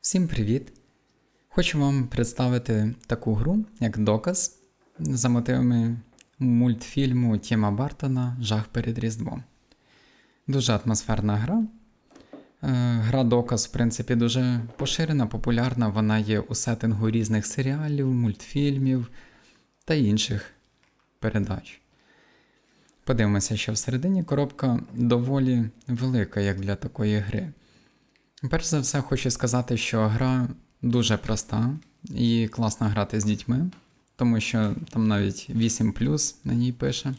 Всім привіт! Хочу вам представити таку гру, як доказ за мотивами мультфільму Тіма Бартона Жах перед Різдвом. Дуже атмосферна гра. Е, Гра доказ, в принципі, дуже поширена, популярна. Вона є у сеттингу різних серіалів, мультфільмів та інших передач. Подивимося, що всередині коробка доволі велика, як для такої гри. Перш за все, хочу сказати, що гра дуже проста і класно грати з дітьми, тому що там навіть 8 на ній пише.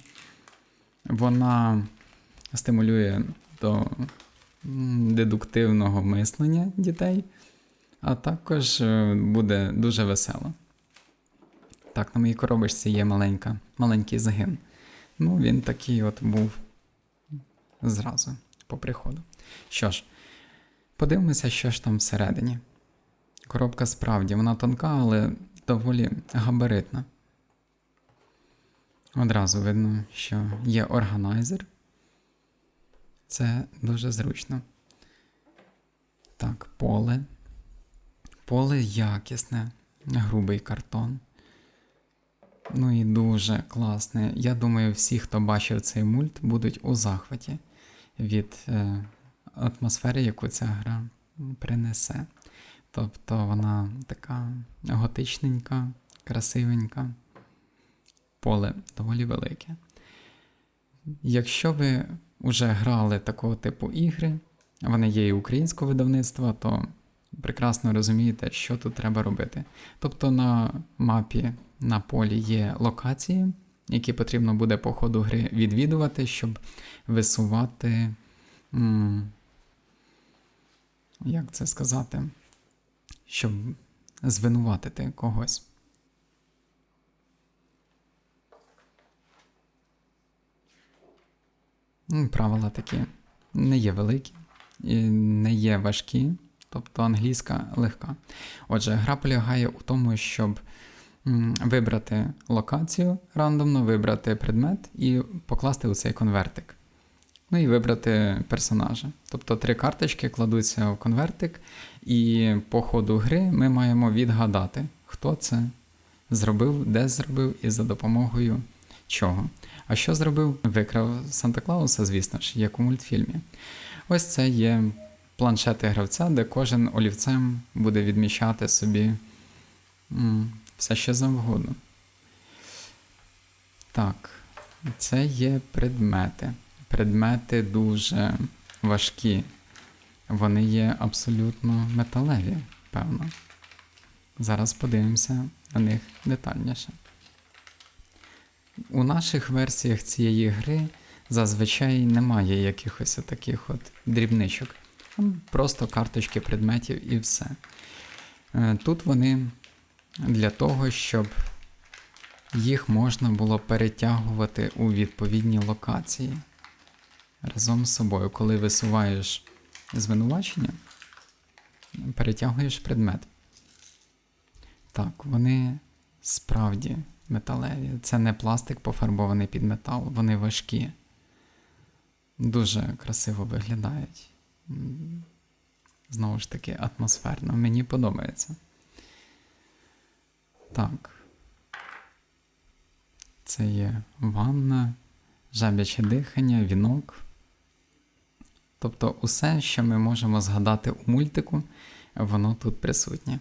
Вона стимулює до дедуктивного мислення дітей, а також е, буде дуже весело. Так, на моїй коробочці є маленька, маленький загин. Ну, він такий от був зразу по приходу. Що ж, Подивимося, що ж там всередині. Коробка справді, вона тонка, але доволі габаритна. Одразу видно, що є органайзер. Це дуже зручно. Так, поле. Поле якісне, грубий картон. Ну і дуже класне. Я думаю, всі, хто бачив цей мульт, будуть у захваті від е, атмосфери, яку ця гра принесе. Тобто вона така готичненька, красивенька, поле доволі велике. Якщо ви вже грали такого типу ігри, вони є і українського видавництва, то прекрасно розумієте, що тут треба робити. Тобто на мапі на полі є локації, які потрібно буде по ходу гри відвідувати, щоб висувати. Як це сказати, щоб звинуватити когось. Ну, Правила такі не є великі, не є важкі, тобто англійська легка. Отже, гра полягає у тому, щоб вибрати локацію рандомно, вибрати предмет і покласти у цей конвертик. Ну і вибрати персонажа. Тобто три карточки кладуться в конвертик, і по ходу гри ми маємо відгадати, хто це зробив, де зробив і за допомогою чого. А що зробив? Викрав Санта Клауса, звісно ж, як у мультфільмі. Ось це є планшети гравця, де кожен олівцем буде відмічати собі все що завгодно. Так, це є предмети предмети дуже важкі. Вони є абсолютно металеві, певно. Зараз подивимося на них детальніше. У наших версіях цієї гри зазвичай немає якихось таких от дрібничок. Просто карточки предметів і все. Е, тут вони для того, щоб їх можна було перетягувати у відповідні локації разом з собою, коли висуваєш звинувачення, перетягуєш предмет. Так, вони справді металеві. Це не пластик пофарбований під метал, вони важкі. Дуже красиво виглядають. Знову ж таки, атмосферно. Мені подобається. Так. Це є ванна, жабяче дихання, вінок. Тобто усе, що ми можемо згадати у мультику, воно тут присутнє.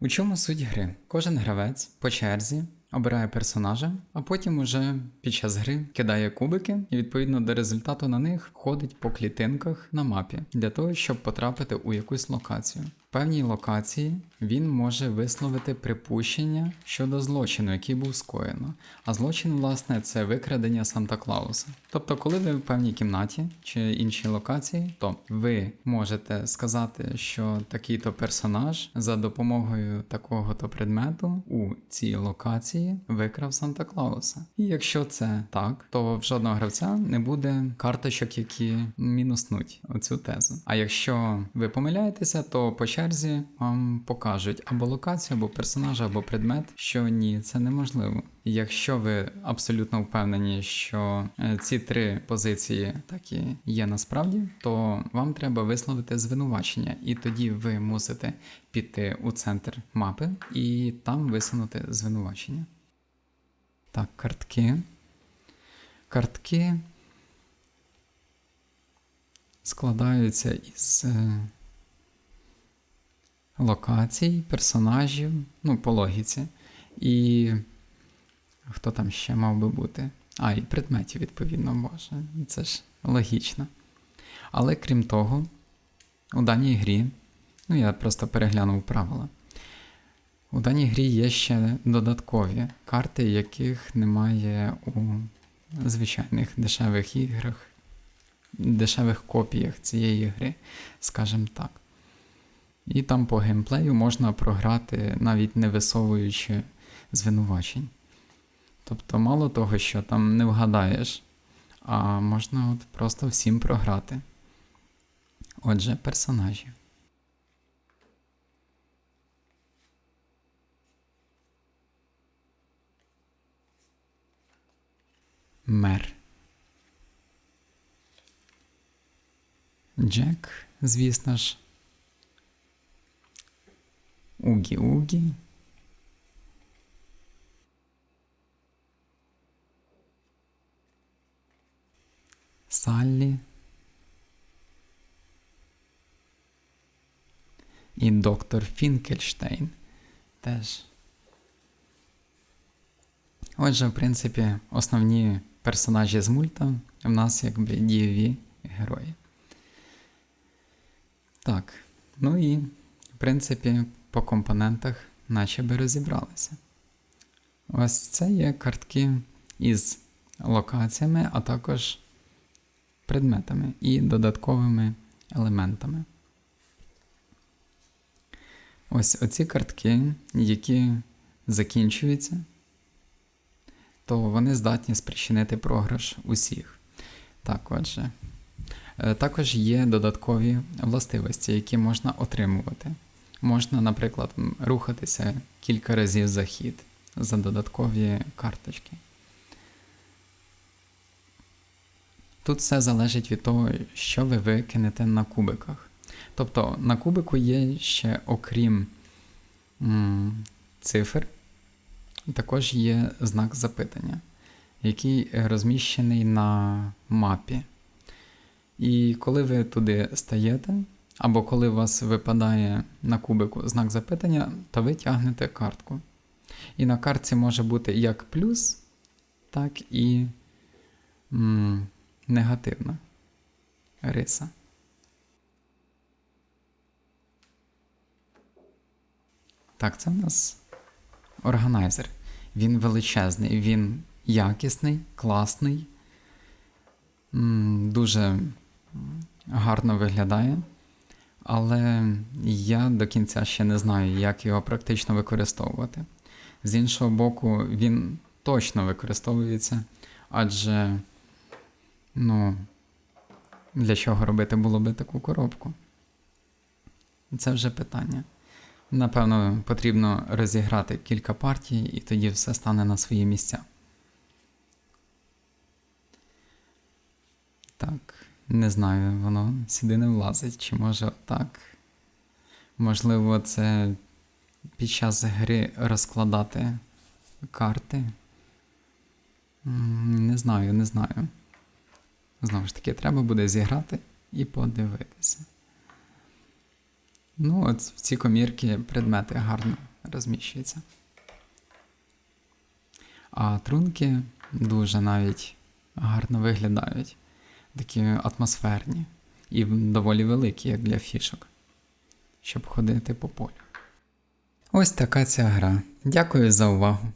У чому суть гри? Кожен гравець по черзі обирає персонажа, а потім уже під час гри кидає кубики і відповідно до результату на них ходить по клітинках на мапі для того, щоб потрапити у якусь локацію. Певній локації він може висловити припущення щодо злочину, який був скоєно. А злочин, власне, це викрадення Санта Клауса. Тобто, коли ви в певній кімнаті чи іншій локації, то ви можете сказати, що такий-то персонаж за допомогою такого-то предмету у цій локації викрав Санта Клауса. І якщо це так, то в жодного гравця не буде карточок, які мінуснуть оцю тезу. А якщо ви помиляєтеся, то по черзі вам покажуть або локацію, або персонажа, або предмет, що ні, це неможливо. Якщо ви абсолютно впевнені, що е, ці три позиції так і є насправді, то вам треба висловити звинувачення, і тоді ви мусите піти у центр мапи і там висунути звинувачення. Так, картки. Картки складаються із е, локацій, персонажів, ну, по логіці. І хто там ще мав би бути? А, і предметів, відповідно, боже. Це ж логічно. Але крім того, у даній грі, ну я просто переглянув правила. У даній грі є ще додаткові карти, яких немає у звичайних дешевих іграх, дешевих копіях цієї гри, скажімо так. І там по геймплею можна програти, навіть не висовуючи звинувачень. Тобто, мало того, що там не вгадаєш, а можна от просто всім програти. Отже, персонажі. Мер. Джек, звісно ж. Угі-угі. Саллі. І доктор Фінкельштейн теж. Отже, в принципі, основні персонажі з мульта в нас якби дієві герої. Так, ну і, в принципі, по компонентах наче би розібралися. Ось це є картки із локаціями, а також предметами і додатковими елементами. Ось оці картки, які закінчуються, то вони здатні спричинити програш усіх. Так, отже. Е, також є додаткові властивості, які можна отримувати. Можна, наприклад, рухатися кілька разів за хід за додаткові карточки. Тут все залежить від того, що ви викинете на кубиках. Тобто на кубику є ще, окрім м, цифр, також є знак запитання, який розміщений на мапі. І коли ви туди стаєте, або коли у вас випадає на кубику знак запитання, то ви тягнете картку. І на картці може бути як плюс, так і м, негативна риса. Так, це в нас органайзер. Він величезний, він якісний, класний, дуже гарно виглядає. Але я до кінця ще не знаю, як його практично використовувати. З іншого боку, він точно використовується, адже, ну, для чого робити було би таку коробку? Це вже питання. Напевно, потрібно розіграти кілька партій, і тоді все стане на свої місця. Так. Не знаю, воно сюди не влазить. Чи може так? Можливо, це під час гри розкладати карти. Не знаю, не знаю. Знову ж таки, треба буде зіграти і подивитися. Ну, от в ці комірки предмети гарно розміщуються. А трунки дуже навіть гарно виглядають такі атмосферні і доволі великі, як для фішок, щоб ходити по полю. Ось така ця гра. Дякую за увагу.